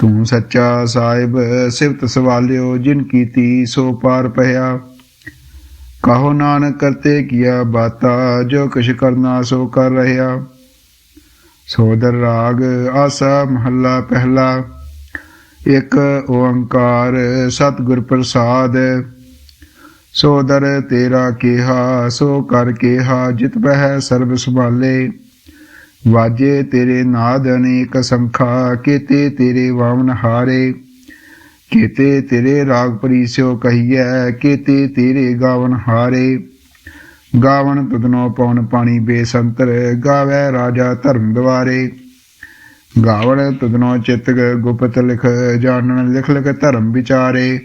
ਤੂੰ ਸੱਚਾ ਸਾਹਿਬ ਸਿਫਤ ਸਵਾਲਿਓ, ਜਿਨ ਕੀਤੀ ਸੋ ਪਾਰ ਪਇਆ ਕਹੋ ਨਾਨਕ ਕਰਤੇ ਕੀਆ ਬਾਤਾ, ਜੋ ਕਿਛ ਕਰਨਾ ਸੋ ਕਰ ਰਹਾ। ਸੋਦਰ ਰਾਗ, ਆਸਾ ਮਹੱਲਾ ਪਹਿਲਾ। ਇੱਕ ਓੰਕਾਰ ਸਤਿਗੁਰ ਪ੍ਰਸਾਦ। ਸੋਦਰ ਤੇਰਾ ਕਿਹਾ, ਸੋ ਕਰ ਕਿਹਾ, ਜਿਤ ਬਹਿ ਸਰਬ ਸੰਭਾਲੇ। ਵਾਜੇ ਤੇਰੇ ਨਾਦ ਅਨੇਕ ਸੰਖਾ, ਕੀਤੇ ਤੇਰੇ ਵਾਮਨ ਹਾਰੇ। ਕੀਤੇ ਤੇਰੇ ਰਾਗ ਪਰੀਸਿਓ ਕਹੀਐ, ਕੀਤੇ ਤੇਰੇ ਗਾਵਨ ਹਾਰੇ। ਗਾਵਨ ਤੁਧਨੋ ਪਉਣ ਪਾਣੀ ਬੇਸੰਤਰ, ਗਾਵੇ ਰਾਜਾ ਧਰਮ ਦਵਾਰੇ। ਗਾਵਣ ਤੁਧਨੋ ਚਿਤ ਗੁਪਤ ਲਿਖ, ਜਾਣਨ ਲਿਖ ਲਿਖ ਧਰਮ ਵਿਚਾਰੇ।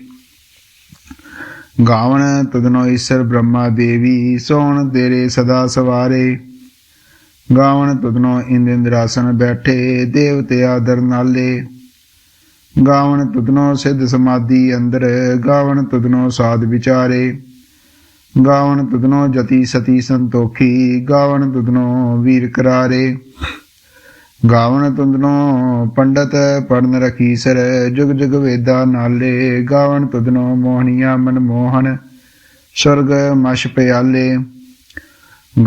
ਗਾਵਣ ਤੁਧਨੋ ਈਸ਼ਰ ਬ੍ਰਹਮਾ ਦੇਵੀ, ਸੋਣ ਤੇਰੇ ਸਦਾ ਸਵਾਰੇ। ਗਾਵਣ ਤੁਧਨੋ ਇੰਦ ਇੰਦਰਾਸਨ ਬੈਠੇ, ਦੇਵਤੇ ਆਦਰ ਨਾਲੇ। ਗਾਵਣ ਤੁਧਨੋ ਸਿੱਧ ਸਮਾਧੀ ਅੰਦਰ, ਗਾਵਣ ਤੁਧਨੋ ਸਾਧ ਵਿਚਾਰੇ। ਗਾਵਣ ਤੁਧਨੋ ਜਤੀ ਸਤੀ ਸੰਤੋਖੀ, ਗਾਵਣ ਤੁਧਨੋ ਵੀਰ ਕਰਾਰੇ। ਗਾਵਣ ਤੁਧਨੋ ਪੰਡਤ ਪੜਨ ਰਖੀਸਰ ਜੁਗ ਜੁਗ ਵੇਦਾ ਨਾਲੇ। ਗਾਵਣ ਤੁਧਨੋ ਮੋਹਣੀਆ ਮਨ ਮੋਹਨ ਸੁਰਗ ਮਸ਼ ਪਿਆਲੇ।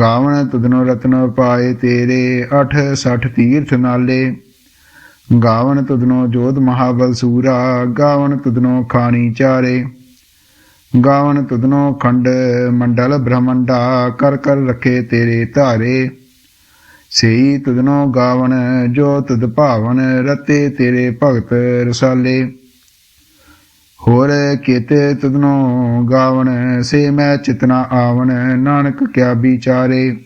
ਗਾਵਣ ਤੁਧਨੋ ਰਤਨ ਪਾਏ ਤੇਰੇ 8 60 ਤੀਰਥ ਨਾਲੇ। ਗਾਵਣ ਤੁਧਨੋ ਜੋਤ ਮਹਾਬਲ ਸੂਰਾ, ਗਾਵਣ ਤੁਧਨੋ ਖਾਣੀ ਚਾਰੇ। ਗਾਵਣ ਤੁਧਨੋ ਖੰਡ ਮੰਡਲ ਬ੍ਰਹਮੰਡਾ, ਕਰ ਕਰ ਰਖੇ ਤੇਰੇ ਧਾਰੇ। ਸਈ ਤੁਧਨੋ ਗਾਵਣ, ਜੋ ਤੁਧ ਭਾਵਨ, ਰਤੇ ਤੇਰੇ ਭਗਤ ਰਸਾਲੇ। ਹੋਰ ਕੀਤੇ ਤੁਧਨੋ ਗਾਵਣ, ਸੇ ਮੈਂ ਚਿਤਨਾ ਆਵਣ, ਨਾਨਕ ਕਿਆ ਵਿਚਾਰੇ।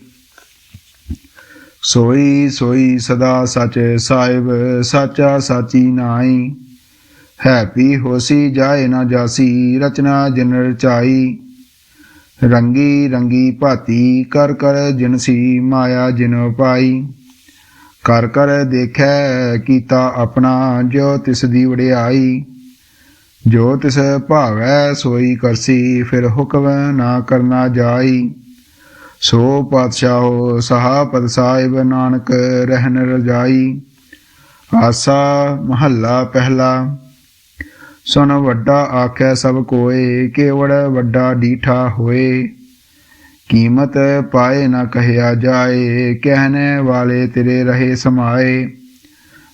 ਸੋਈ ਸੋਈ ਸਦਾ ਸਚ ਸਾਹਿਬ, ਸਾਚਾ ਸਾਚੀ ਨਾਈ ਹੈ ਪੀ ਹੋਸੀ ਜਾਏ ਨਾ ਜਾਸੀ, ਰਚਨਾ ਜਿਨ ਰਚਾਈ ਰੰਗੀ ਰੰਗੀ ਭਾਤੀ, ਕਰ ਕਰ ਜਿਨਸੀ ਮਾਇਆ ਜਿਨ ਪਾਈ। ਕਰ ਕਰ ਦੇਖੈ ਕੀਤਾ ਆਪਣਾ, ਜੋ ਤਿਸ ਦੀ ਵਡਿਆਈ। ਜੋ ਤਿਸ ਭਾਵੈ ਸੋਈ ਕਰਸੀ, ਫਿਰ ਹੁਕਮ ਨਾ ਕਰਨਾ ਜਾਈ। ਸੋ ਪਾਤਸ਼ਾਹੋ ਸਹਾਪਤ ਸਾਹਿਬ ਨਾਨਕ ਰਹਿਨ ਰਜਾਈ। ਆਸਾ ਮਹੱਲਾ ਪਹਿਲਾ। ਸੁਨ ਵੱਡਾ ਆਖੈ ਸਭ ਕੋਏ ਕੇਵੜ ਵੱਡਾ ਡੀਠਾ ਹੋਏ। ਕੀਮਤ ਪਾਏ ਨਾ ਕਹਿਆ ਜਾਏ, ਕਹਿਣੇ ਵਾਲੇ ਤੇਰੇ ਰਹੇ ਸਮਾਏ।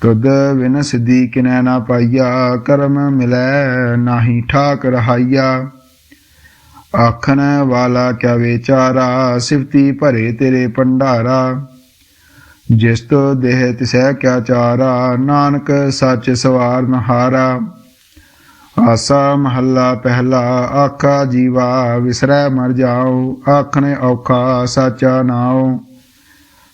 ਤੁਧ ਬਿਨ ਸਿੱਧੀ ਕਿਨੈ ਨਾ ਪਾਈਆ, ਕਰਮ ਮਿਲੈ ਨਾਹੀ ਠਾਕ ਰਹਾਈਆ। ਆਖਣ ਵਾਲਾ ਕਿਆ ਵਿਚਾਰਾ, ਸਿਫਤੀ ਭਰੇ ਤੇਰੇ ਭੰਡਾਰਾ। ਜਿਸ ਤੋ ਦੇਹ ਤਿਸੈ ਕਿਆ ਚਾਰਾ, ਨਾਨਕ ਸੱਚ ਸਵਾਰ ਨਹਾਰਾ। ਆਸਾ ਮਹੱਲਾ ਪਹਿਲਾ, ਆਖਾ ਜੀਵਾ, ਵਿਸਰੈ ਮਰ ਜਾਓ ਆਖਣੇ ਔਖਾ ਸਾਚਾ ਨਾਉ।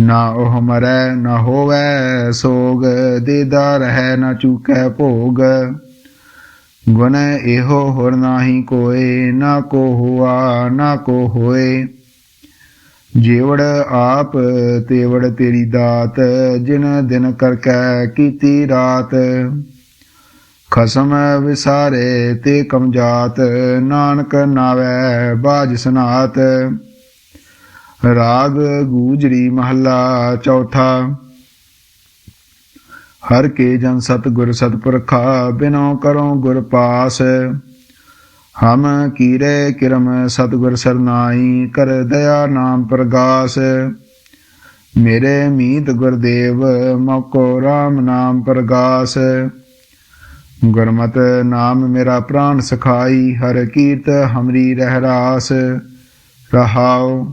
ਨਾ ਉਹ ਮਰੈ, ਨਾ ਹੋਵੇ ਸੋਗ, ਦੇਦਾ ਰਹਿ, ਨਾ ਚੂਕੈ ਭੋਗ। ਗੁਣ ਇਹੋ ਹੋਰ ਨਾਹੀ ਕੋਏ, ਨਾ ਕੋ ਹੁਆ, ਨਾ ਕੋ ਹੋਏ। ਜੀਵੜ ਆਪ, ਤੇਵੜ ਤੇਰੀ ਦਾਤ, ਜਿਨ ਦਿਨ ਕਰ ਕੈ ਕੀਤੀ ਰਾਤ। ਖਸਮ ਵਿਸਾਰੇ ਤੇ ਕਮਜਾਤ ਨਾਨਕ ਨਾਵੈ ਬਾਜ ਸਨਾਤ। ਰਾਗ ਗੂਜਰੀ ਮਹੱਲਾ ਚੌਥਾ। ਹਰ ਕੇ ਜਨ ਸਤ ਗੁਰ ਸਤਪੁਰਖਾ ਬਿਨੋ ਕਰੋ ਗੁਰ ਪਾਸ। ਹਮ ਕੀਰੇ ਕਿਰਮ ਸਤਗੁਰ ਸਰਨਾਈ ਕਰ ਦਇਆ ਨਾਮ ਪ੍ਰਗਾਸ। ਮੇਰੇ ਮੀਤ ਗੁਰਦੇਵ ਮੋਕੋ RAM ਨਾਮ ਪ੍ਰਗਾਸ। ਗੁਰਮਤ ਨਾਮ ਮੇਰਾ ਪ੍ਰਾਨ ਸਖਾਈ, ਹਰ ਕੀਰਤ ਹਮਰੀ ਰਹਿ ਰਾਸ ਰਹਾਉ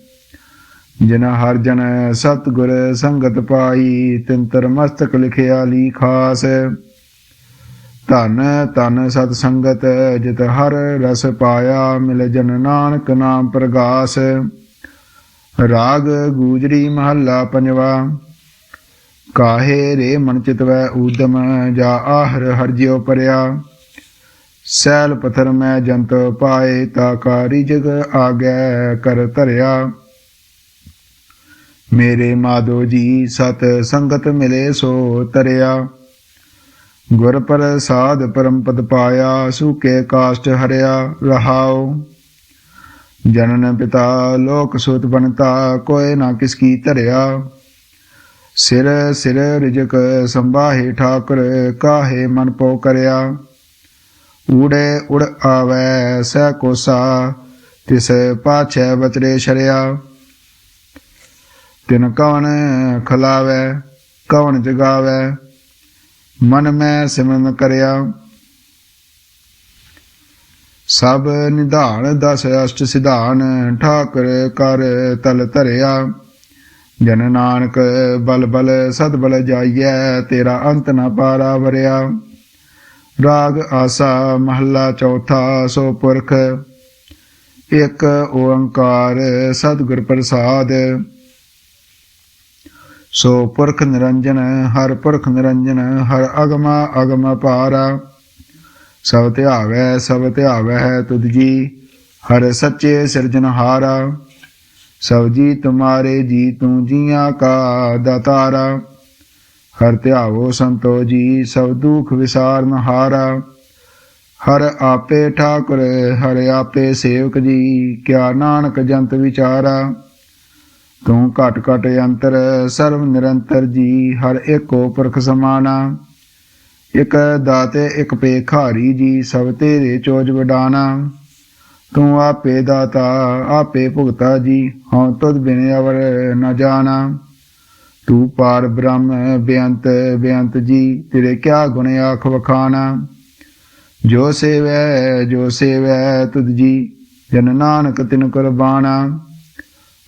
ਜਿਨ ਹਰ ਜਨ ਸਤਗੁਰ ਸੰਗਤ ਪਾਈ ਤਿੰਤਰ ਮਸਤਕ ਲਿਖਿਆ ਲੀ ਖਾਸ। ਧਨ ਧਨ ਸਤ ਸੰਗਤ, ਜਿਤ ਹਰ ਰਸ ਪਾਇਆ, ਮਿਲ ਜਨ ਨਾਨਕ ਨਾਮ ਪ੍ਰਗਾਸ। ਰਾਗ ਗੂਜਰੀ ਮਹੱਲਾ ਪੰਜਵਾ, ਕਾਹੇ ਰੇ ਮਨ ਚਿਤਵੈ ਊਦਮ ਜਾ ਆਹਰ ਹਰਜਿਓ ਪਰਿਆ। ਸੈਲ ਪਥਰ ਮੈਂ ਜੰਤ ਪਾਏ, ਤਾ ਕਾਰੀ ਜਗ ਆਗੈ ਕਰ ਧਰਿਆ। ਮੇਰੇ ਮਾਧੋ ਜੀ, ਸਤ ਸੰਗਤ ਮਿਲੇ ਸੋ ਤਰਿਆ। ਗੁਰ ਪ੍ਰਸਾਦ ਪਰਮ ਪਦ ਪਾਇਆ, ਸੁਕੇ ਕਾਸ਼ਟ ਹਰਿਆ, ਰਹਾਉ। ਜਨਨ ਪਿਤਾ, ਲੋਕ ਸੁਤ ਬਨਤਾ ਕੋਏ ਨਾ ਕਿਸ ਕੀ ਧਰਿਆ। ਸਿਰ ਸਿਰ ਰਿਜਕ ਸੰਭਾਹੇ ਠਾਕੁਰ, ਕਾਹੇ ਮਨ ਪੋ ਕਰਿਆ। ਊੜੇ ਉੜ ਆਵੈ, ਸਹਿ ਕੋਸਾ, ਤਿਸ ਪਾਛੈ ਬਚਰੇ ਸ਼ਰਿਆ। ਤਿਨ ਕਵਨ ਖਲਾਵੈ ਕਵਨ ਜਗਾਵੈ, ਮਨ ਮੈਂ ਸਿਮਰਨ ਕਰਿਆ। ਸਭ ਨਿਧਾਨ ਦਸ ਅਸ਼ਟ ਸਿਧਾਨ, ਠਾਕਰ ਕਰ ਤਲ ਧਰਿਆ। ਜਨ ਨਾਨਕ ਬਲ ਬਲ, ਸਦ ਬਲ ਜਾਈਐ, ਤੇਰਾ ਅੰਤ ਨਾ ਪਾਰਾ ਵਰਿਆ। ਰਾਗ ਆਸਾ ਮਹੱਲਾ ਚੌਥਾ, ਸੋ ਪੁਰਖ, ਇੱਕ ਓੰਕਾਰ ਸਤਿਗੁਰ ਪ੍ਰਸਾਦ। ਸੋ ਪੁਰਖ ਨਿਰੰਜਨ, ਹਰ ਪੁਰਖ ਨਿਰੰਜਨ, ਹਰ ਅਗਮਾ ਅਗਮ ਪਾਰਾ। ਸਭ ਧਿਆਵੈ ਸਭ ਧਿਆਵੈ ਹੈ ਤੁਧ ਜੀ, ਹਰ ਸੱਚੇ ਸਿਰਜਨਹਾਰਾ ਸਭ ਜੀ ਤੁਮਾਰੇ ਜੀ ਤੂੰ ਜੀਆਂ ਕਾ ਦਾਤਾਰਾ। ਹਰ ਧਿਆਵੋ ਸੰਤੋ ਜੀ, ਸਭ ਦੁਖ ਵਿਸਾਰਨ ਹਾਰਾ। ਹਰ ਆਪੇ ਠਾਕੁਰ, ਹਰ ਆਪੇ ਸੇਵਕ ਜੀ, ਕਿਆ ਨਾਨਕ ਜੰਤ ਵਿਚਾਰਾ। ਤੂੰ ਘਟ ਘਟ ਅੰਤਰ, ਸਰਵ ਨਿਰੰਤਰ ਜੀ, ਹਰ ਏਕੋ ਪੁਰਖ ਸਮਾਨਾ ਇਕ ਦਾਤੇ, ਇਕ ਪੇਖਾਰੀ ਜੀ, ਸਭ ਤੇਰੇ ਚੋਜ ਵਡਾਨਾ ਤੂੰ ਆਪੇ ਦਾਤਾ, ਆਪੇ ਭੁਗਤਾ ਜੀ, ਹਉ ਤੁਧ ਬਿਨ ਅਵਰ ਨ ਜਾਣਾ। ਤੂੰ ਪਾਰ ਬ੍ਰਹਮ, ਬੇਅੰਤ ਬੇਅੰਤ ਜੀ, ਤੇਰੇ ਕਿਆ ਗੁਣ ਆਖ ਵਖਾਣਾ। ਜੋ ਸੇਵੈ ਜੋ ਸੇਵੈ ਤੁਧ ਜੀ, ਜਨ ਨਾਨਕ ਤਿਨ ਕੁਰਬਾਨਾ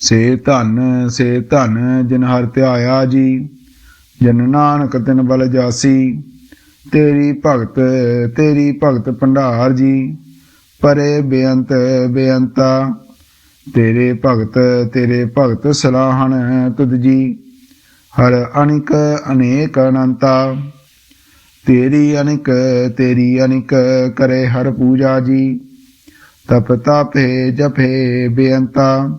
ਸੇ ਧਨ ਸੇ ਧਨ ਜਿਨ ਹਰ ਧਿਆਇਆ ਜੀ, ਜਨ ਨਾਨਕ ਤਿਨ ਬਲ ਜਾਸੀ, ਤੇਰੀ ਭਗਤ ਤੇਰੀ ਭਗਤ ਭੰਡਾਰ ਜੀ, ਪਰੇ ਬੇਅੰਤ, ਬੇਅੰਤਾ, ਤੇਰੇ ਭਗਤ ਤੇਰੇ ਭਗਤ ਸਲਾਹਣ ਤੁਧ ਜੀ, ਹਰ ਅਨਿਕ, ਅਨੇਕ ਅਨੰਤਾ, ਤੇਰੀ ਅਨਿਕ ਤੇਰੀ ਅਨਿਕ ਕਰੇ ਹਰ ਪੂਜਾ ਜੀ, ਤਪ ਤਪੇ ਜਪੇ ਬੇਅੰਤਾ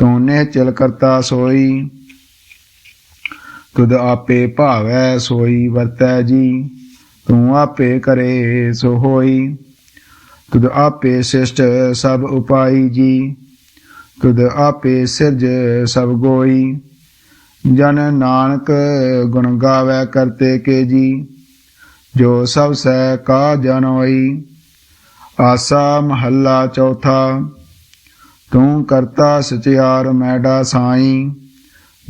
ਤੂੰ ਨਿਹਚਲ ਕਰਤਾ ਸੋਈ? ਤੁਧ ਆਪੇ ਭਾਵੈ ਸੋਈ ਵਰਤੈ ਜੀ, ਤੂੰ ਆਪੇ ਕਰੇ ਸੋ ਹੋਈ ਤੁਧ ਆਪੇ ਸਿਸ਼ਟ ਸਭ ਉਪਾਈ ਜੀ, ਤੁਧ ਆਪੇ ਸਿਰਜ ਸਭ ਗੋਈ। ਜਨ ਨਾਨਕ ਗੁਣ ਗਾਵੇ ਕਰਤੇ ਕੇ ਜੀ, ਜੋ ਸਭ ਸੈ ਕਾ ਜਨੋਈ ਆਸਾ ਮਹੱਲਾ ਚੌਥਾ। ਤੂੰ ਕਰਤਾ ਸਚਿਆਰ ਮੈਡਾ ਸਾਈ।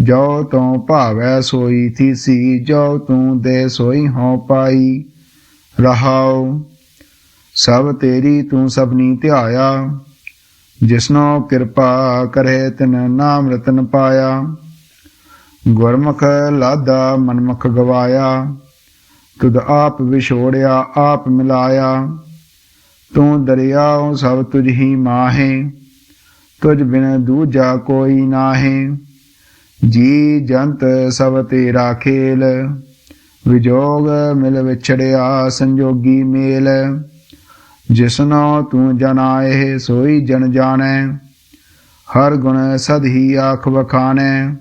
ਜੋ ਤੂੰ ਭਾਵੈ ਸੋਈ ਥੀਸੀ, ਜੋ ਤੂੰ ਦੇ ਸੋਈ ਹੋ ਪਾਈ। ਰਹਾਉ, ਸਭ ਤੇਰੀ ਤੂੰ ਸਭਨੀ ਧਿਆਇਆ। ਜਿਸਨੋ ਕਿਰਪਾ ਕਰੇ ਤਿਨ ਨਾਮ ਰਤਨ ਪਾਇਆ। ਗੁਰਮੁਖ ਲਾਦਾ ਮਨਮੁਖ ਗਵਾਇਆ। ਤੁਧ ਆਪ ਵਿਛੋੜਿਆ, ਆਪ ਮਿਲਾਇਆ। ਤੂੰ ਦਰਿਆਉ ਸਭ ਤੁਝ ਹੀ ਮਾਹੇ। ਤੁਝ ਬਿਨ ਦੂਜਾ ਕੋਈ ਨਾਹੇ। ਜੀ ਜੰਤ ਸਭ ਤੇਰਾ ਖੇਲ। ਵਿਜੋਗ ਮਿਲ ਵਿਛੜਿਆ ਸੰਜੋਗੀ ਮੇਲ। ਜਿਸਨੋ ਤੂੰ ਜਨਾਏ, ਸੋਈ ਜਨ ਜਾਣੈ। ਹਰ ਗੁਣ ਸਦ ਹੀ ਆਖ ਵਖਾਣੈ।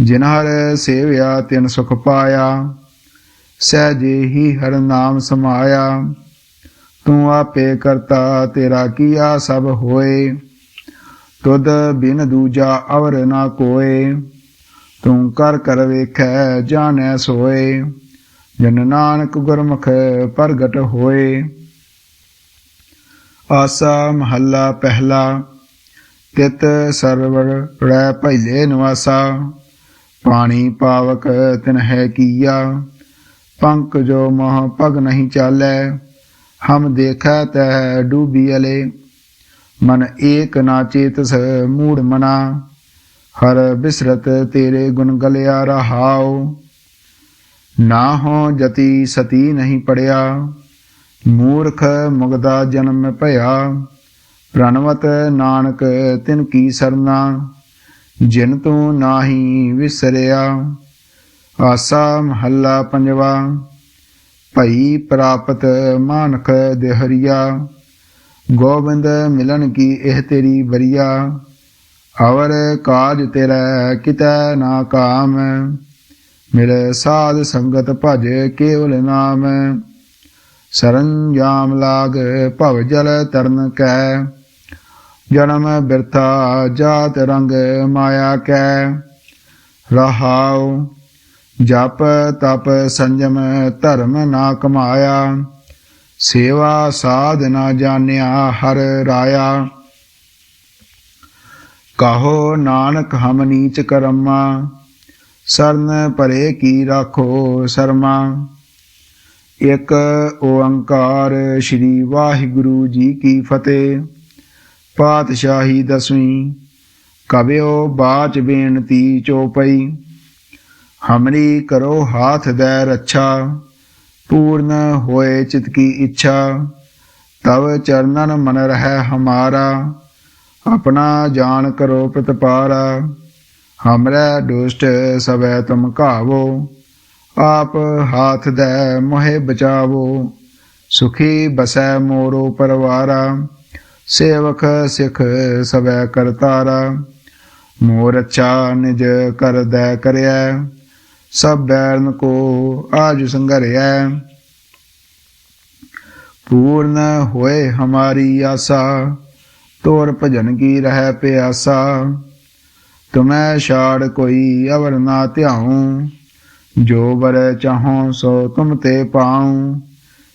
ਜਿਨ ਹਰ ਸੇਵਿਆ, ਤਿਨ ਸੁਖ ਪਾਇਆ। ਸਹਿਜੇ ਹੀ ਹਰ ਨਾਮ ਸਮਾਇਆ। ਤੂੰ ਆਪੇ ਕਰਤਾ, ਤੇਰਾ ਕੀਆ ਸਭ ਹੋਏ। ਤੁਧ ਬਿਨ ਦੂਜਾ ਅਵਰ ਨਾ ਕੋਏ, ਤੂੰ ਕਰ ਕਰ ਵੇਖੈ ਜਾਣੈ ਸੋਏ, ਜਨ ਨਾਨਕ ਗੁਰਮੁਖ ਪ੍ਰਗਟ ਹੋਏ। ਆਸਾ ਮਹੱਲਾ ਪਹਿਲਾ, ਤਿਤ ਸਰਵਰ ਰਹਿ ਪਹਿਲੇ ਨਿਵਾਸਾ, ਪਾਣੀ ਪਾਵਕ ਤਿਨ ਹੈ ਕੀਆ, ਪੰਕ ਜੋ ਮਹ ਪਗ ਨਹੀਂ ਚਾਲੈ, ਹਮ ਦੇਖੈ ਤੈ ਡੂਬੀ ਅਲੇ। ਮਨ ਏਕ ਨਾ ਚੇਤਸ ਮੂੜ ਮਨਾ, ਹਰ ਬਿਸਰਤ ਤੇਰੇ ਗੁਣ ਗਲਿਆ ਰਹਾਉ। ਨਾ ਹੋ ਜਤੀ ਸਤੀ ਨਹੀਂ ਪੜਿਆ, ਮੂਰਖ ਮੁਗਦਾ ਜਨਮ ਭਇਆ। ਪ੍ਰਣਵਤ ਨਾਨਕ ਤਿਨ ਕੀ ਸਰਨਾ, ਜਿਨ ਤੂੰ ਨਾਹੀ ਵਿਸਰਿਆ। ਆਸਾ ਮਹੱਲਾ ਪੰਜਵਾ, ਭਈ ਪ੍ਰਾਪਤ ਮਾਨਖ ਦੇਹਰੀਆ। ਗੋਬਿੰਦ ਮਿਲਨ ਕੀ ਇਹ ਤੇਰੀ ਬਰੀਆ ਅਵਰ ਕਾਜ ਤੇਰਾ ਕਿਤੈ ਨਾ ਕਾਮ। ਮਿਲੇ ਸਾਧ ਸੰਗਤ ਭਜ ਕੇਵਲ ਨਾਮ। ਸਰੰਜਾਮ ਲਾਗ ਭਵ ਜਲ ਤਰਨ ਕੈ। ਜਨਮ ਬਿਰਥਾ ਜਾਤ ਰੰਗ ਮਾਇਆ ਕੈ। ਰਹਾਉ ਜਪ ਤਪ ਸੰਜਮ ਧਰਮ ਨਾ ਕਮਾਇਆ। ਸੇਵਾ ਸਾਧ ਨਾ ਜਾਣਿਆ ਹਰ ਰਾਇਆ। ਕਹੋ ਨਾਨਕ ਹਮ ਨੀਚ ਕਰਮਾ, ਸਰਨ ਭਰੇ ਕੀ ਰਾਖੋ ਸਰਮਾ। ਇਕ ਓੰਕਾਰ ਸ੍ਰੀ ਵਾਹਿਗੁਰੂ ਜੀ ਕੀ ਫਤਿਹ, ਪਾਤਸ਼ਾਹੀ ਦਸਵੀਂ ਕਬਿਓ ਬਾਚ ਬੇਨਤੀ ਚੋਪਈ। ਹਮਰੀ ਕਰੋ ਹਾਥ ਦੇ ਰੱਛਾ। ਪੂਰਨ ਹੋਏ ਚਿਤ ਕੀ ਇੱਛਾ, ਤਵ ਚਰਨਨ ਮਨ ਰਹਿ ਹਮਾਰਾ, ਆਪਣਾ ਜਾਣ ਕਰੋ ਪ੍ਰਤਪਾਰਾ। ਹਮਰੇ ਦੁਸ਼ਟ ਸਵੈ ਤੁਮ ਘਾਵੋ, ਆਪ ਹਾਥ ਦੇ ਮੋਹਿ ਬਚਾਵੋ। ਸੁਖੀ ਬਸੈ ਮੋਰੋ ਪਰਵਾਰਾ, ਸੇਵਕ ਸਿਖ ਸਵੈ ਕਰਤਾਰਾ। ਮੋਰ ਅੱਛਾ ਨਿਜ ਕਰਦੈ ਕਰਿਆ ਸਭ ਬੈਰਨ ਕੋ ਆਜ ਸੰਗਰਿਆ ਪੂਰਨ ਹੋਏ ਹਮਾਰੀ ਆਸਾ, ਤੋਰ ਭਜਨ ਕੀ ਰਹਿ ਪਿਆਸਾ। ਤੁਮੈ ਛਾੜ ਕੋਈ ਅਵਰ ਨਾ ਧਿਆਉ, ਜੋ ਬਰ ਚਾਹੋ ਸੋ ਤੁਮ ਤੇ ਪਾਉ।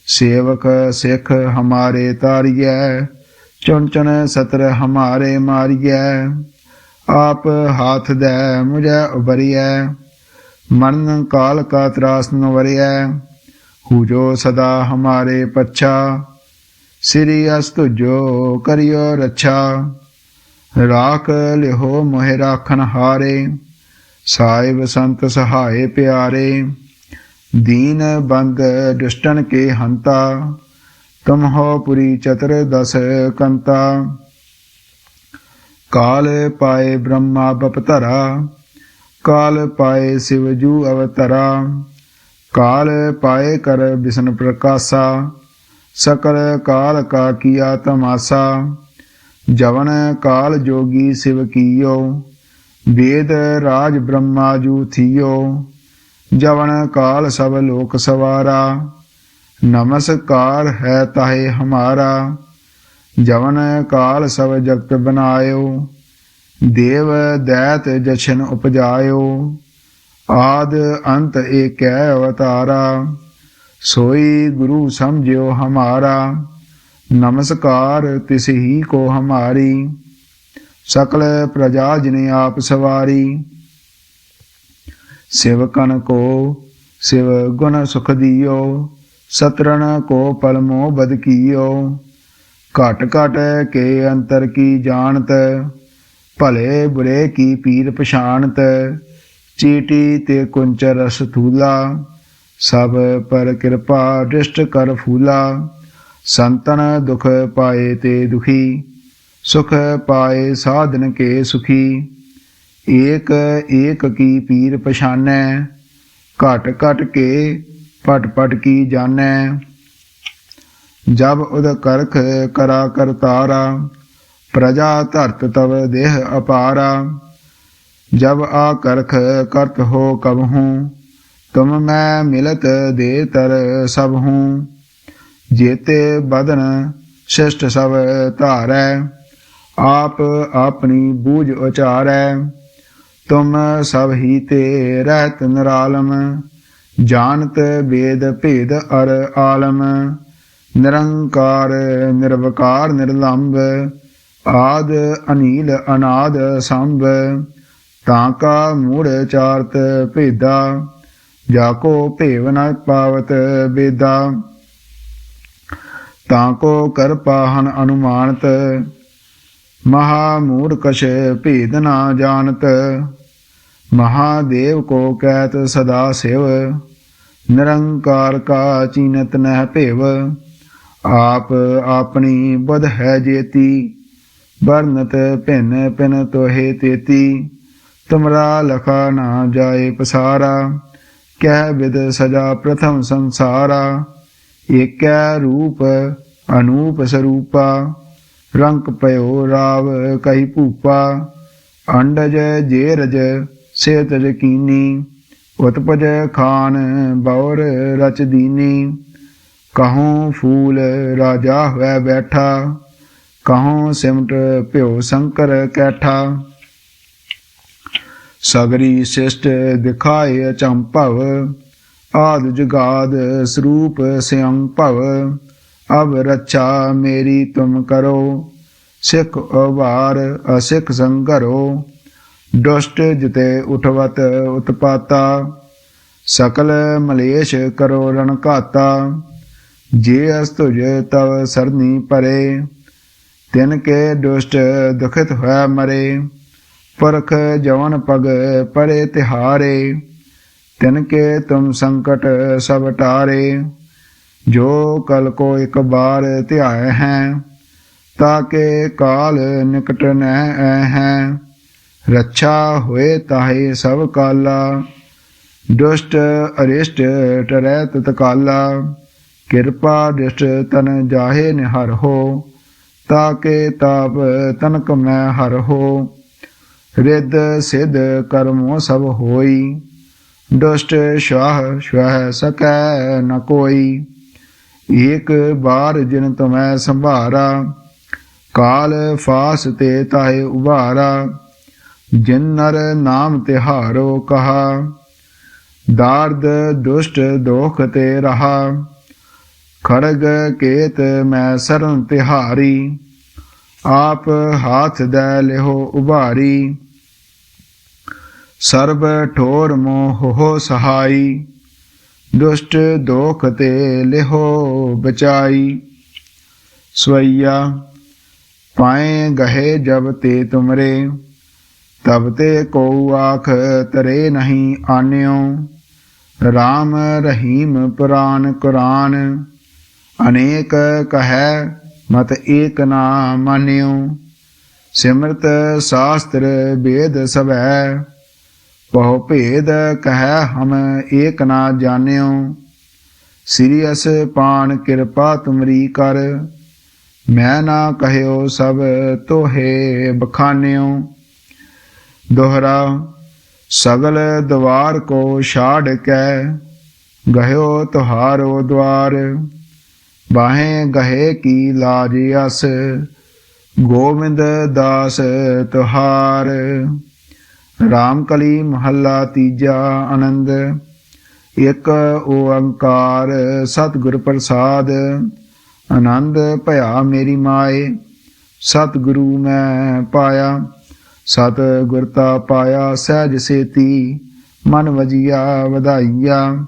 ਸੇਵਕ ਸਿੱਖ ਹਮਾਰੇ ਤਾਰੀਐ, ਚੁਣ ਚੁਣ ਸਤਰ ਹਮਾਰੇ ਮਾਰੀਐ। ਆਪ ਹਾਥ ਦੇ ਮੁਝੈ ਉਬਰੀਐ ਮਰਨ ਕਾਲ ਕਾ ਤਰਾਸ ਨ ਵਰਿਐ ਹੂ ਜੋ ਸਦਾ ਹਮਾਰੇ ਪੱਛਾ। ਸ੍ਰੀ ਅਸਤੁ ਜੋ ਕਰਿਓ ਰੱਛਾ, ਰਾਖ ਲਿਹੋ ਮੋਹਿ ਰਾਖਨ ਹਾਰੇ। ਸਾਹਿਬ ਸੰਤ ਸਹਾਏ ਪਿਆਰੇ, ਦੀਨ ਬੰਦ ਦੁਸ਼ਟਨ ਕੇ ਹੰਤਾ, ਤਮ ਹੋ ਪੁਰੀ ਚਤਰ ਦਸ ਕੰਤਾ। ਕਾਲ ਪਾਏ ਬ੍ਰਹਮਾ ਬਪਤਰਾ ਕਾਲ ਪਾਏ ਸਿਵਜੂ ਅਵਤਰਾ, ਕਾਲ ਪਾਏ ਕਰ ਬਿਸ਼ਨ ਪ੍ਰਕਾਸ਼ਾ, ਸਕਲ ਕਾਲ ਕਾ ਕੀਆ ਤਮਾਸਾ, ਜਵਨ ਕਾਲ ਜੋਗੀ ਸਿਵ ਕੀਓ, ਵੇਦ ਰਾਜ ਬ੍ਰਹਮਾ ਜੂ ਥੀਓ, ਜਵਨ ਕਾਲ ਸਭ ਲੋਕ ਸਵਾਰਾ ਨਮਸਕਾਰ ਹੈ ਤਾਹੇ ਹਮਾਰਾ, ਜਵਨ ਕਾਲ ਸਭ ਜਗਤ ਬਨਾਇਓ ਦੇਵ ਦੈਤ ਜਸ਼ਨ ਉਪਜਾਇਓ, ਆਦ ਅੰਤ ਏਕੈ ਅਵਤਾਰਾ, ਸੋਈ ਗੁਰੂ ਸਮਝਿਓ ਹਮਾਰਾ, ਨਮਸਕਾਰ ਤਿਸ ਹੀ ਕੋ ਹਮਾਰੀ, ਸਕਲ ਪ੍ਰਜਾ ਜਿਨੇ ਆਪ ਸਵਾਰੀ। ਸੇਵਕਨ ਕੋ ਸਿਵ ਗੁਣ ਸੁਖ ਦਿਓ ਸਤਰਨ ਕੋ ਪਲਮੋ ਬਦ ਕੀਓ, ਘਟ ਘਟ ਕੇ ਅੰਤਰ ਕੀ ਜਾਣਤ ਭਲੇ ਬੁਰੇ ਕੀ ਪੀਰ ਪਛਾਣਤ ਚੀਟੀ ਤੇ ਕੁੰਚਰ ਰਸ ਥੂਲਾ। ਸਭ ਪਰ ਕਿਰਪਾ ਦ੍ਰਿਸ਼ਟ ਕਰ ਫੂਲਾ। ਸੰਤਨ ਦੁਖ ਪਾਏ ਤੇ ਦੁਖੀ, ਸੁਖ ਪਾਏ ਸਾਧਨ ਕੇ ਸੁਖੀ। ਏਕ ਏਕ ਕੀ ਪੀਰ ਪਛਾਨੈ, ਘਟ ਘਟ ਕੇ ਪਟ ਪਟ ਕੀ ਜਾਣੈ। ਜਬ ਉਦ ਕਰਖ ਕਰਾ ਕਰਤਾਰਾ ਪ੍ਰਜਾ ਧਰਤ ਤਵ ਦੇਹ ਅਪਾਰਾ, ਜਬ ਆ ਕਰਖ ਕਰਤ ਹੋ ਕਬ ਹੂੰ ਤੁਮ ਮੈਂ ਮਿਲਤ ਦੇ ਤਰ ਸਭ ਹੂੰ ਜੇਤੇ ਬਦਨ ਸ਼ਿਸ਼ਟ ਸਭ ਧਾਰੈ, ਆਪ ਆਪਣੀ ਬੂਝ ਉਚਾਰੈ, ਤੁਮ ਸਭ ਹੀ ਤੇ ਰਹਿਤ ਨਿਰਾਲਮ, ਜਾਣਤ ਵੇਦ ਭੇਦ ਅਰ ਆਲਮ, ਨਿਰੰਕਾਰ ਨਿਰਵਕਾਰ ਨਿਰਲੰਭ ਆਦ ਅਨੀਲ ਅਨਾਦ ਸੰਭ, ਤਾਂ ਕਾ ਮੂੜ ਚਾਰਤ ਭੇਦਾ, ਜਾ ਕੋ ਭੇਵ ਨ ਪਾਵਤ ਬੇਦਾ। ਤਾਂ ਕੋ ਕਰ ਪਾਹਨ ਅਨੁਮਾਨਤ, ਮਹਾ ਮੂੜ ਕਛ ਭੇਦ ਨਾ ਜਾਣਤ। ਮਹਾਦੇਵ ਕੋ ਕਹਿਤ ਸਦਾ ਸਿਵ, ਨਿਰੰਕਾਰ ਕਾ ਚੀਨਤ ਨਹਿ ਭੇਵ। ਆਪ ਆਪਣੀ ਬਦ ਹੈ ਜੇਤੀ ਵਰਨਤ ਭਿੰਨ ਭਿੰਨ ਤੋਹੇ ਤੇਤੀ, ਤੁਮਰਾ ਲਖਾ ਨਾ ਜਾਏ ਪਸਾਰਾ, ਕਹਿ ਵਿਦ ਸਜਾ ਪ੍ਰਥਮ ਸੰਸਾਰਾ, ਏਕੈ ਰੂਪ ਅਨੂਪ ਸਰੂਪਾ ਰੰਗ ਪਇਓ ਰਾਵ ਕਹੀ ਭੂਪਾ, ਅੰਡਜ ਜੇਰਜ ਸੇਤ ਜਕੀਨੀ ਉਤਪਜ ਖਾਨ ਬੌਰ ਰਚ ਦੀਨੀ, ਕਹੂੰ ਫੂਲ ਰਾਜਾ ਹੋਇ ਬੈਠਾ ਕਹੂੰ ਸਿਮਟ ਭਿਓ ਸ਼ੰਕਰ ਕੈਠਾ। ਸਗਰੀ ਸਿਸ਼ਟ ਦਿਖਾਏ ਅਚੰਭਵ ਆਦ ਜੁਗਾਦ ਸਰੂਪ ਸਿਅੰ ਭਵ। ਅਬ ਰੱਛਾ ਮੇਰੀ ਤੁਮ ਕਰੋ, ਸਿੱਖ ਅਵਾਰ ਅਸਿੱਖ ਸੰਗਰੋ ਦੁਸ਼ਟ ਜਿਤੇ ਉਠਵਤ ਉਤਪਾਤਾ, ਸਕਲ ਮਲੇਸ਼ ਕਰੋ ਰਣ ਘਾਤਾ। ਜੇ ਅਸ ਤੁਜ ਤਵ ਸਰਨੀ ਪਰੇ ਤਿਨ ਕੇ ਦੁਸ਼ਟ ਦੁਖਿਤ ਹੋਇ ਮਰੇ, ਪਰਖ ਜਵਨ ਪਗ ਪਰੇ ਤਿਹਾਰੇ, ਤਿਨ ਕੇ ਤੁਮ ਸੰਕਟ ਸਭ ਟਾਰੇ, ਜੋ ਕਲ ਕੋ ਇੱਕ ਬਾਰ ਧਿਆਏ ਹੈ ਤਾਕੇ ਕਾਲ ਨਿਕਟ ਨਹਿ ਹੈ, ਰੱਛਾ ਹੋਏ ਤਾਹੇ ਸਭ ਕਾਲਾ, ਦੁਸ਼ਟ ਅਰਿਸ਼ਟ ਟਰੈ ਤਤਕਾਲਾ, ਕਿਰਪਾ ਦ੍ਰਿਸ਼ਟ ਤਨ ਜਾਹੇ ਨਿਹਰ ਹੋ ਤਾ ਕੇ ਤਾਪ ਤਨਕ ਮੈਂ ਹਰ ਹੋ। ਰਿੱਧ ਸਿਧ ਕਰਮੋ ਸਭ ਹੋਈ। ਦੁਸ਼ਟ ਸ਼ਾਹ ਸ਼ਵਹ ਸਕੈ ਨ ਕੋਈ। ਏਕ ਬਾਰ ਜਿਨ ਤੁਮੈ ਸੰਭਾਰਾ, ਕਾਲ ਫਾਸ ਤੇ ਤਾਏ ਉਭਾਰਾ, ਜਿਨ ਨਰ ਨਾਮ ਤਿਹਾਰੋ ਕਹਾ। ਦਾਰਦ ਦੁਸ਼ਟ ਦੋਖ ਤੇ ਰਹਾ। ਖੜਗ ਕੇਤ ਮੈਂ ਸਰਨ ਤਿਹਾਰੀ, ਆਪ ਹਾਥ ਦੈ ਲਿਹੋ ਉਭਾਰੀ। ਸਰਬ ਠੋਰ ਮੋਹ ਹੋ ਸਹਾਈ, ਦੁਸ਼ਟ ਦੋਖ ਤੇ ਲਿਹੋ ਬਚਾਈ। ਸਵਈਆ, ਪਾਏ ਗਹੇ ਜਬ ਤੇ ਤੁਮਰੇ, ਤਬ ਤੇ ਕੋ ਆਖ ਤਰੇ ਨਹੀਂ ਆਨਿਓ। RAM ਰਹੀਮ ਪੁਰਾਨ ਕੁਰਾਨ ਅਨੇਕ ਕਹੈ ਮਤ ਏਕ ਨਾ ਮਾਨਿਓ, ਸਿਮਰਤ ਸ਼ਾਸਤਰ ਵੇਦ ਸਭੈ ਬਹੁ ਭੇਦ ਕਹੈ ਹਮ ਏਕ ਨਾ ਜਾਣਿਓ, ਸ੍ਰੀ ਅਸ ਪਾਨ ਕਿਰਪਾ ਤੁਮਰੀ ਕਰ। ਮੈਂ ਨਾ ਕਹਿਓ ਸਭ ਤੋਹੇ ਬਖਾਨਿਓ। ਦੋਹਰਾ, ਸਗਲ ਦਵਾਰ ਕੋ ਛਾੜ ਕੇ, ਗਹਿਓ ਤੁਹਾਰੋ ਦਵਾਰ। ਬਾਹੇ ਗਹੇ ਕੀ ਲਾਜ ਅਸ ਗੋਬਿੰਦ ਦਾਸ ਤੁਹਾਰ ਰਾਮ ਕਲੀ ਮਹੱਲਾ ਤੀਜਾ ਆਨੰਦ, ਇੱਕ ਓੰਕਾਰ ਸਤਿਗੁਰ ਪ੍ਰਸਾਦ। ਆਨੰਦ ਭਇਆ ਮੇਰੀ ਮਾਏ, ਸਤਿਗੁਰੂ ਮੈਂ ਪਾਇਆ। ਸਤ ਗੁਰਤਾ ਪਾਇਆ ਸਹਿਜ ਸੇਤੀ, ਮਨ ਵਜੀਆ ਵਧਾਈਆ।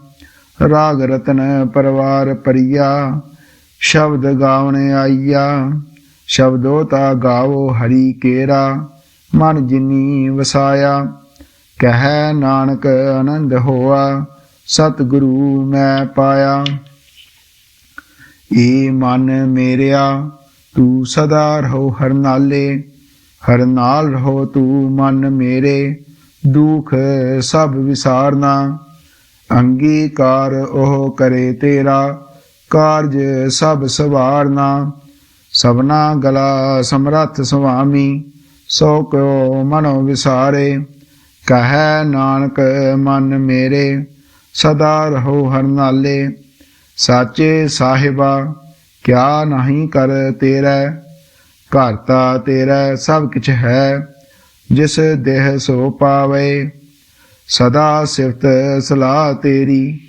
ਰਾਗ ਰਤਨ ਪਰਵਾਰ ਪਰਿਆ ਸ਼ਬਦ ਗਾਵਣ ਆਈਆ, ਸ਼ਬਦੋ ਤਾ ਗਾਵੋ ਹਰੀ ਕੇਰਾ, ਮਨ ਜਿਨੀ ਵਸਾਇਆ। ਕਹੈ ਨਾਨਕ ਆਨੰਦ ਹੋਆ, ਸਤਿਗੁਰੂ ਮੈਂ ਪਾਇਆ। ਏ ਮਨ ਮੇਰਿਆ, ਤੂੰ ਸਦਾ ਰਹੋ ਹਰ ਨਾਲੇ ਹਰ ਨਾਲ ਰਹੋ ਤੂੰ ਮਨ ਮੇਰੇ, ਦੁਖ ਸਭ ਵਿਸਾਰਨਾ। ਅੰਗੀਕਾਰ ਉਹ ਕਰੇ ਤੇਰਾ। ਕਾਰਜ ਸਭ ਸਵਾਰਨਾ, ਸਭਨਾ ਗਲਾ ਸਮਰੱਥ ਸੁਆਮੀ, ਸੋ ਕੋ ਮਨੋ ਵਿਸਾਰੇ, ਕਹੈ ਨਾਨਕ ਮਨ ਮੇਰੇ, ਸਦਾ ਰਹੋ ਹਰ ਨਾਲੇ, ਸਾਚੇ ਸਾਹਿਬਾ, ਕਿਆ ਨਹੀਂ ਕਰ ਤੇਰਾ, ਘਰ ਤਾ ਤੇਰਾ ਸਭ ਕਿਛ ਹੈ, ਜਿਸ ਦੇਹ ਸੋ ਪਾਵੇ, ਸਦਾ ਸਿਫਤ ਸਲਾਹ ਤੇਰੀ।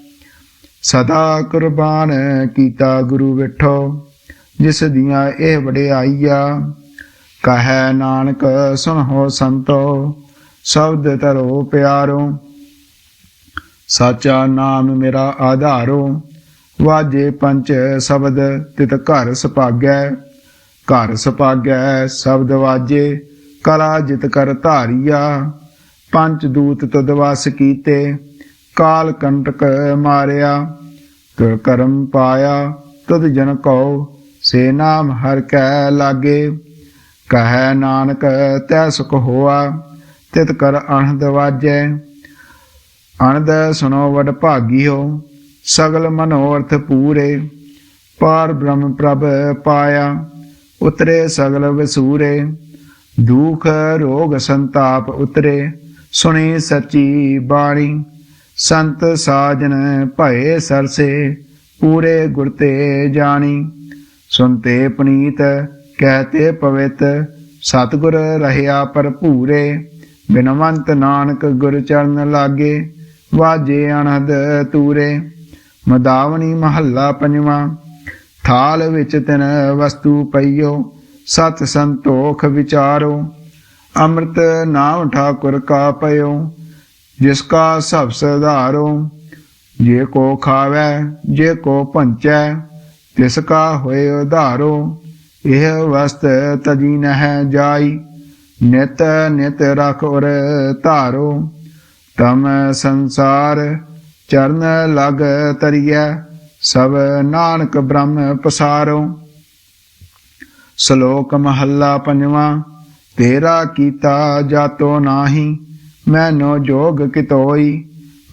ਸਦਾ ਕੁਰਬਾਨ ਕੀਤਾ ਗੁਰੂ ਵਿਠੋ, ਜਿਸ ਦੀਆਂ ਇਹ ਵਡਿਆਈਆ, ਕਹੈ ਨਾਨਕ ਸੁਣੋ ਸੰਤੋ, ਸ਼ਬਦ ਧਰੋ ਪਿਆਰੋ। ਸਾਚਾ ਨਾਮ ਮੇਰਾ ਆਧਾਰੋ, ਵਾਜੇ ਪੰਚ ਸ਼ਬਦ ਤਿਤ ਘਰ ਸੁਭਾਗੈ। ਘਰ ਸੁਭਾਗੈ ਸ਼ਬਦ ਵਾਜੇ, ਕਲਾ ਜਿਤ ਕਰ ਧਾਰੀਆ, ਪੰਚ ਦੂਤ ਤਦ ਵਸ ਕੀਤੇ। ਕਾਲ ਕੰਟਕ ਮਾਰਿਆ ਤੁਰ ਕਰਮ ਪਾਇਆ ਤਦ ਜਨ ਕਉ, ਸੇ ਨਾਮ ਹਰ ਕੈ ਲਾਗੇ। ਕਹੈ ਨਾਨਕ, ਤੈ ਸੁਖ ਹੋਆ, ਤਿਤ ਕਰ ਅਨੰਦ ਵਾਜੈ। ਅਨੰਦ ਸੁਨੋ ਵਡ ਭਾਗੀਓ, ਸਗਲ ਮਨੋਰਥ ਪੂਰੇ। ਪਾਰ ਬ੍ਰਹਮ ਪ੍ਰਭ ਪਾਇਆ, ਉਤਰੇ ਸਗਲ ਵਸੂਰੇ। ਦੁਖ ਰੋਗ ਸੰਤਾਪ ਉਤਰੇ, ਸੁਣੀ ਸੱਚੀ ਬਾਣੀ। ਸੰਤ ਸਾਜਨ ਭਏ ਸਰਸੇ, ਪੂਰੇ ਗੁਰ ਤੇ ਜਾਣੀ। ਸੁਨਤੇ ਪਨੀਤ ਕਹਤੇ ਪਵਿੱਤ, ਸਤਿਗੁਰ ਰਹਿਆ ਭਰਪੂਰੇ। ਬਿਨਵੰਤ ਨਾਨਕ ਗੁਰ ਚਰਨ ਲਾਗੇ, ਵਾਜੇ ਅਨਹਦ ਤੂਰੇ। ਮਦਾਵਣੀ ਮਹੱਲਾ ਪੰਜਵਾਂ, ਥਾਲ ਵਿੱਚ ਤਿਨ ਵਸਤੂ ਪਈਓ, ਸਤ ਸੰਤੋਖ ਵਿਚਾਰੋ। ਅੰਮ੍ਰਿਤ ਨਾਮ ਠਾਕੁਰ ਕਾ ਪਇਓ ਜਿਸ ਕਾ ਸਭ ਸਧਾਰੋ, ਜੇ ਕੋ ਖਾਵੈ, ਜੇ ਕੋ ਪੰਚੈ ਤਿਸ ਕਾ ਹੋਏ ਉਧਾਰੋ, ਇਹ ਵਸਤ ਤਜੀ ਨਹਿ ਜਾਈ, ਨਿਤ ਨਿਤ ਰਖ ਉਰ ਧਾਰੋ, ਤਮ ਸੰਸਾਰ ਚਰਨ ਲਗ ਤਰੀਐ, ਸਭ ਨਾਨਕ ਬ੍ਰਹਮ ਪਸਾਰੋ। ਸ਼ਲੋਕ ਮਹੱਲਾ ਪੰਜਵਾਂ, ਤੇਰਾ ਕੀਤਾ ਜਾਤੋ ਨਾਹੀ ਮੈਨੋ ਜੋਗ ਕਿਤੋਈ,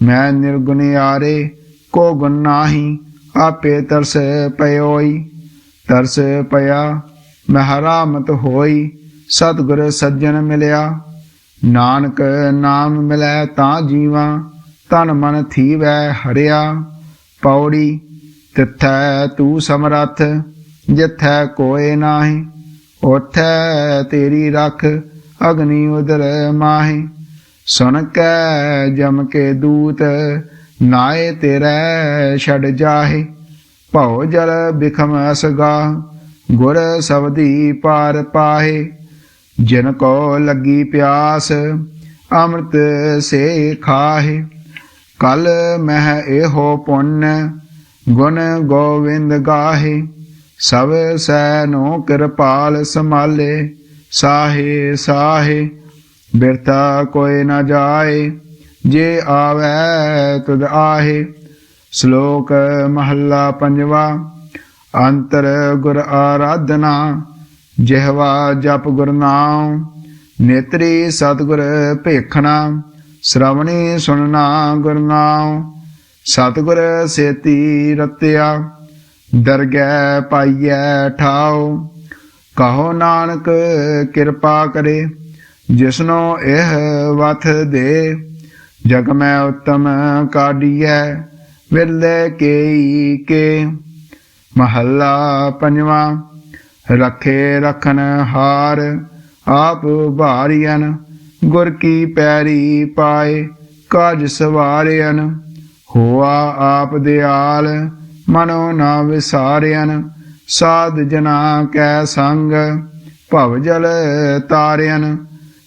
ਮੈਂ ਨਿਰਗੁਣਿਆਰੇ ਕੋ ਗੁਣ ਨਾਹੀ, ਆਪੇ ਤਰਸ ਪਇਓਈ। ਤਰਸ ਪਿਆ ਮੈਂ ਹਰਾਮਤ ਹੋਈ, ਸਤਿਗੁਰ ਸੱਜਣ ਮਿਲਿਆ। ਨਾਨਕ ਨਾਮ ਮਿਲੈ ਤਾਂ ਜੀਵਾਂ, ਤਨ ਮਨ ਥੀਵੈ ਹਰਿਆ। ਪੌੜੀ, ਤਿਥੈ ਤੂੰ ਸਮਰੱਥ, ਜਿਥੈ ਕੋਏ ਨਾਹੀ ਉਥੈ ਤੇਰੀ ਰਖ, ਅਗਨੀ ਉਦਰ ਮਾਹੀ। ਸੁਣ ਕੈ ਜਮ ਕੇ ਦੂਤ, ਨਾਏ ਤੇਰੇ ਛੜ ਜਾਹੇ। ਭਉ ਜਲ ਬਿਖਮ ਅਸਗਾ, ਗੁਰ ਸਬਦੀ ਪਾਰ ਪਾਹੇ। ਜਿਨ ਕੋ ਲੱਗੀ ਪਿਆਸ, ਅੰਮ੍ਰਿਤ ਸੇ ਖਾਹੇ। ਕਲ ਮਹਿ ਇਹੋ ਪੁੰਨ, ਗੁਣ ਗੋਵਿੰਦ ਗਾਹੇ। ਸਭ ਸੈਨੋ ਕਿਰਪਾਲ ਸਮਾਲੇ ਸਾਹੇ ਸਾਹੇ। ਬਿਰਤਾ ਕੋਈ ਨਾ ਜਾਏ, ਜੇ ਆਵੈ ਤੁਧ ਆਹੇ। ਸ਼ਲੋਕ ਮਹੱਲਾ ਪੰਜਵਾ, ਅੰਤਰ ਗੁਰ ਆਰਾਧਨਾ, ਜਿਹਵਾ ਜਪ ਗੁਰਨਾਮ ਨੇਤਰੀ ਸਤਿਗੁਰ ਭੇਖਣਾ, ਸ਼ਰਵਣੀ ਸੁਣਨਾ ਗੁਰ ਨਾਮ ਸਤਿਗੁਰ ਸੇਤੀ ਰਤਿਆ, ਦਰਗਹਿ ਪਾਈਐ ਠਾਉ। ਕਹੋ ਨਾਨਕ ਕਿਰਪਾ ਕਰੇ ਜਿਸਨੋ ਇਹ ਵਥ ਦੇ, ਜਗ ਮੈਂ ਉਤਮ ਕਾਢੀਐ, ਵਿਰਲੇ ਕੇਈ ਕੇ। ਮਹੱਲਾ ਪੰਜਵਾ, ਰਖੇ ਰਖਨ ਹਾਰ, ਆਪ ਭਾਰੀਅਨ ਗੁਰ ਕੀ ਪੈਰੀ ਪਾਏ, ਕਾਜ ਸਵਾਰਿਅਨ ਹੋਆ ਆਪ ਦਿਆਲ, ਮਨੋ ਨਾ ਵਿਸਾਰਿਅਨ ਸਾਧ ਜਨਾ ਕੈ ਸੰਗ, ਭਵ ਜਲ ਤਾਰਿਅਨ